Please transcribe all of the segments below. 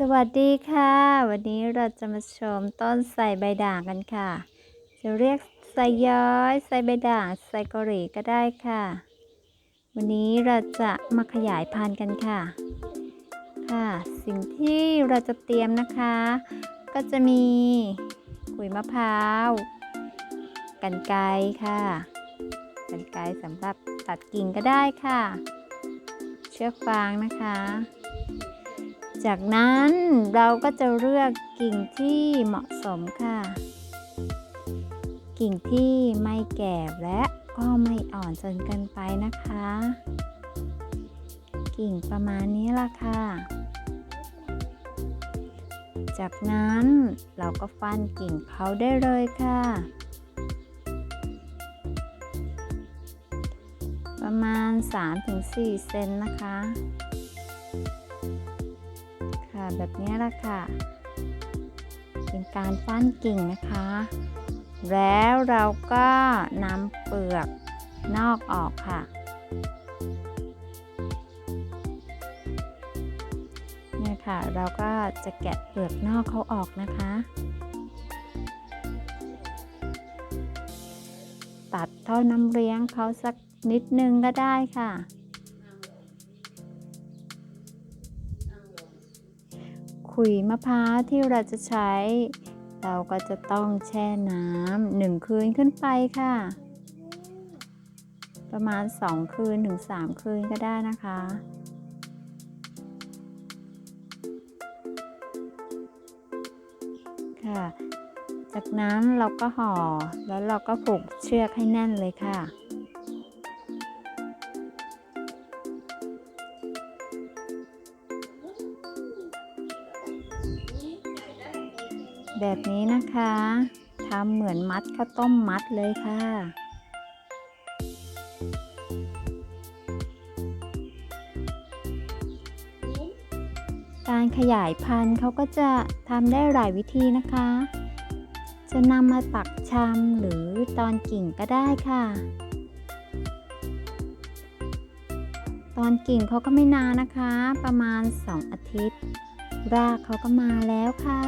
สวัสดีค่ะ วันนี้เราจะมาชมต้นไทรใบด่างกันค่ะ จะเรียกไทรย้อยไทรใบด่างไทรเกาหลีก็ได้ค่ะ วันนี้เราจะมาขยายพันธุ์กันค่ะ ค่ะ สิ่งที่เราจะเตรียมนะคะ ก็จะมีขุยมะพร้าวกันไกค่ะกันไกสำหรับตัดกิ่งก็ได้ค่ะ เชือกฟางนะคะ จากนั้นเราก็จะเลือกกิ่งที่เหมาะสมค่ะ กิ่งที่ไม่แก่และก็ไม่อ่อนจนเกินไปนะคะ กิ่งประมาณนี้ละค่ะ จากนั้นเราก็ฟันกิ่งเขาได้เลยค่ะ ประมาณ 3-4 เซนนะคะค่ะ แบบนี้ละค่ะ เป็นการฟั้นกิ่งนะคะ แล้วเราก็นำเปลือกนอกออกค่ะ เนี่ยค่ะ เราก็จะแกะเปลือกนอกเขาออกนะคะ ตัดท่อน้ำเลี้ยงเขาสักนิดนึงก็ได้ค่ะ ขุยมะพร้าวที่เราจะใช้ เราก็จะต้องแช่น้ำหนึ่งคืนขึ้นไปค่ะ ประมาณ 2 คืนถึง 3 คืนก็ได้นะคะค่ะ จากนั้นเราก็ห่อแล้วเราก็ผูกเชือกให้แน่นเลยค่ะ แบบนี้นะคะทำเหมือนมัดข้าวต้มมัดเลยค่ะ การขยายพันธุ์เขาก็จะทำได้หลายวิธีนะคะ จะนำมาปักชำหรือตอนกิ่งก็ได้ค่ะ ตอนกิ่งเขาก็ไม่นานนะคะ ประมาณ 2 อาทิตย์ รากเขาก็มาแล้วค่ะ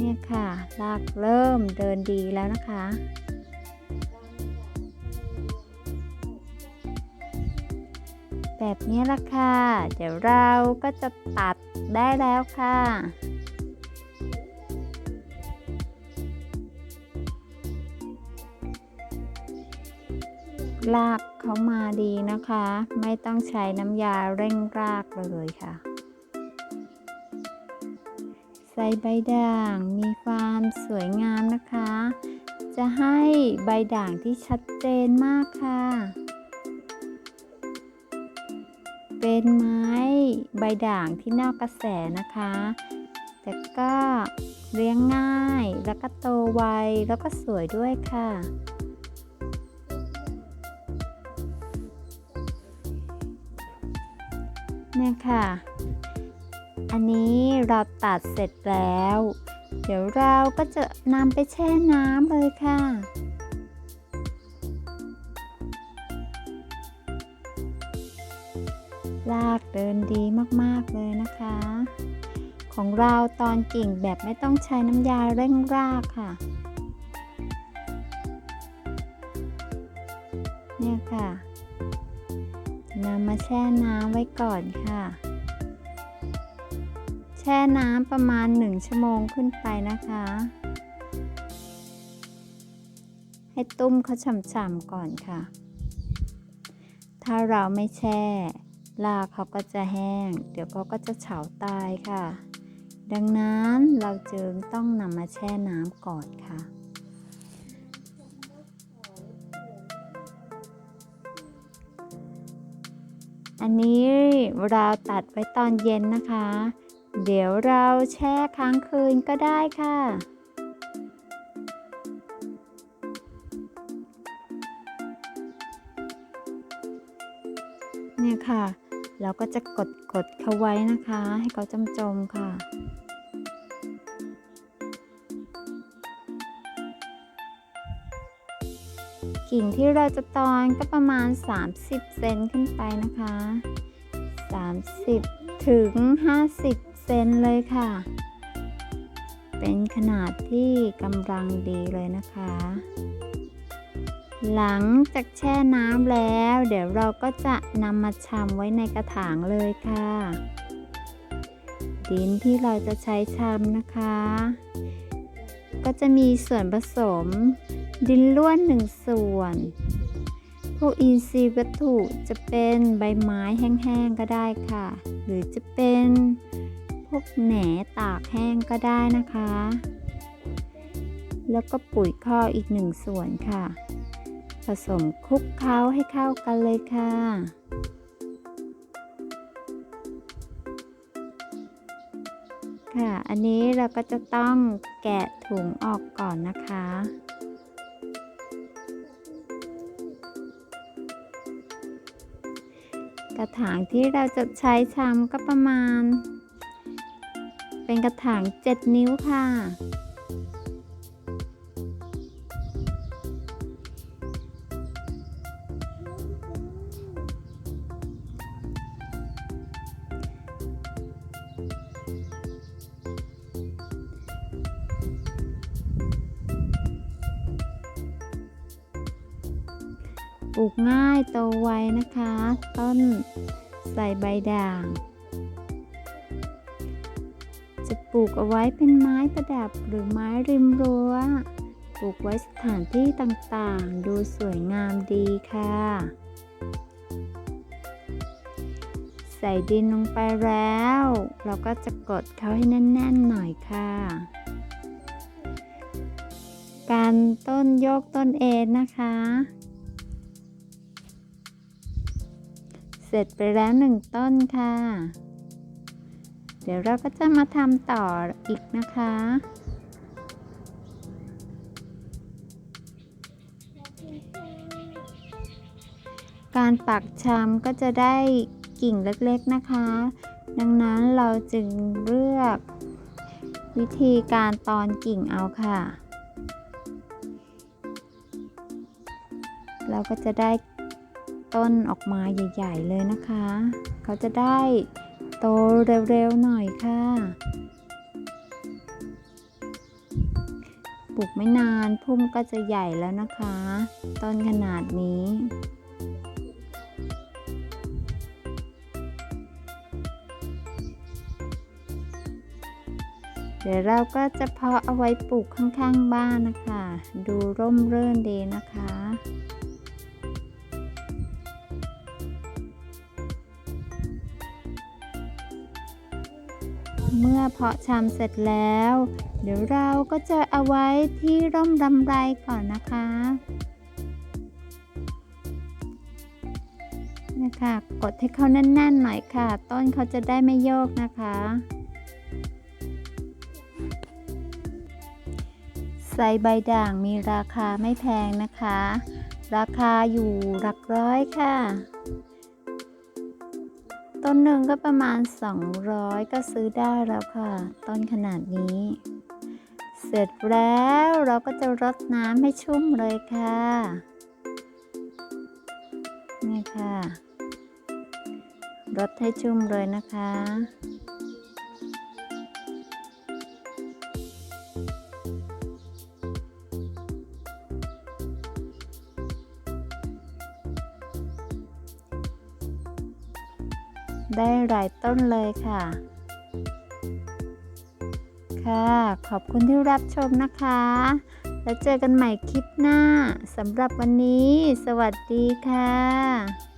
เนี่ยค่ะ รากเริ่มเดินดีแล้วนะคะ แบบนี้ละค่ะ เดี๋ยวเราก็จะตัดได้แล้วค่ะรากเขามาดีนะคะ ไม่ต้องใช้น้ำยาเร่งรากเลยค่ะ ส่ใบด่างมีความสวยงามนะคะ จะให้ใบด่างที่ชัดเจนมากค่ะ เป็นไม้ใบด่างที่นอกกระแสนะคะ แต่ก็เลี้ยงง่ายแล้วก็โตไวแล้วก็สวยด้วยค่ะเนี่ยค่ะ อันนี้เราตัดเสร็จแล้ว เดี๋ยวเราก็จะนำไปแช่น้ำเลยค่ะรากเดินดีมากๆเลยนะคะ ของเราตอนกิ่งแบบไม่ต้องใช้น้ำยาเร่งรากค่ะเนี่ยค่ะนำมาแช่น้ำไว้ก่อนค่ะ แช่น้ำประมาณ 1 ชั่วโมงขึ้นไปนะคะ ให้ตุ้มเขาฉ่ำๆก่อนค่ะ ถ้าเราไม่แช่รากเขาก็จะแห้ง เดี๋ยวเขาก็จะเฉาตายค่ะ ดังนั้นเราจึงต้องนำมาแช่น้ำก่อนค่ะอันนี้เราตัดไว้ตอนเย็นนะคะ เดี๋ยวเราแช่ค้างคืนก็ได้ค่ะ เนี่ยค่ะ เราก็จะกดกดเขาไว้นะคะ ให้เขาจำจมค่ะ กิ่งที่เราจะตอนก็ประมาณ 30 เซนขึ้นไปนะคะ 30 ถึง 50 เซนเลยค่ะ เป็นขนาดที่กำลังดีเลยนะคะ หลังจากแช่น้ำแล้ว เดี๋ยวเราก็จะนำมาชำไว้ในกระถางเลยค่ะ ดินที่เราจะใช้ชำนะคะ ก็จะมีส่วนผสม ดินล้วนหนึ่งส่วนพวกอินทรีย์วัตถุจะเป็นใบไม้แห้งๆก็ได้ค่ะ หรือจะเป็น พวกแหนตากแห้งก็ได้นะคะ แล้วก็ปุ๋ยคออีกหนึ่งส่วนค่ะ ผสมคลุกเคล้าให้เข้ากันเลยค่ะค่ะ อันนี้เราก็จะต้องแกะถุงออกก่อนนะคะ กระถางที่เราจะใช้ชำก็ประมาณ เป็นกระถาง 7 นิ้วค่ะ ปลูกง่ายโตไวนะคะ ต้นใส่ใบด่าง จะปลูกเอาไว้เป็นไม้ประดับหรือไม้ริมรั้ว ปลูกไว้สถานที่ต่างๆ ดูสวยงามดีค่ะ ใส่ดินลงไปแล้ว เราก็จะกดเขาให้แน่นๆหน่อยค่ะ การต้นโยกต้นเอ็นนะคะเสร็จไปแล้วหนึ่งต้นค่ะ เดี๋ยวเราก็จะมาทำต่ออีกนะคะ การปักชำก็จะได้กิ่งเล็กๆนะคะ ดังนั้นเราจึงเลือกวิธีการตอนกิ่งเอาค่ะ เราก็จะได้ต้นออกมาใหญ่ ๆ เลยนะคะ เขาจะได้ โตเร็วๆหน่อยค่ะปลูกไม่นานพุ่มก็จะใหญ่แล้วนะคะต้นขนาดนี้เดี๋ยวเราก็จะเพาะเอาไว้ปลูกข้างๆบ้านนะคะ ดูร่มรื่นดีนะคะ เมื่อเพาะชำเสร็จแล้ว เดี๋ยวเราก็จะเอาไว้ที่ร่มรำไรก่อนนะคะนะคะกดให้เขาแน่นๆหน่อยค่ะ ต้นเขาจะได้ไม่โยกนะคะไซใบด่างมีราคาไม่แพงนะคะ ราคาอยู่หลักร้อยค่ะ ต้นหนึ่งก็ประมาณ 200 ก็ซื้อได้แล้วค่ะ ต้นขนาดนี้ เสร็จแล้วเราก็จะรดน้ำให้ชุ่มเลยค่ะ นี่ค่ะ รดให้ชุ่มเลยนะคะ ได้หลายต้นเลยค่ะ ค่ะ ขอบคุณที่รับชมนะคะ แล้วเจอกันใหม่คลิปหน้าสำหรับวันนี้ สวัสดีค่ะ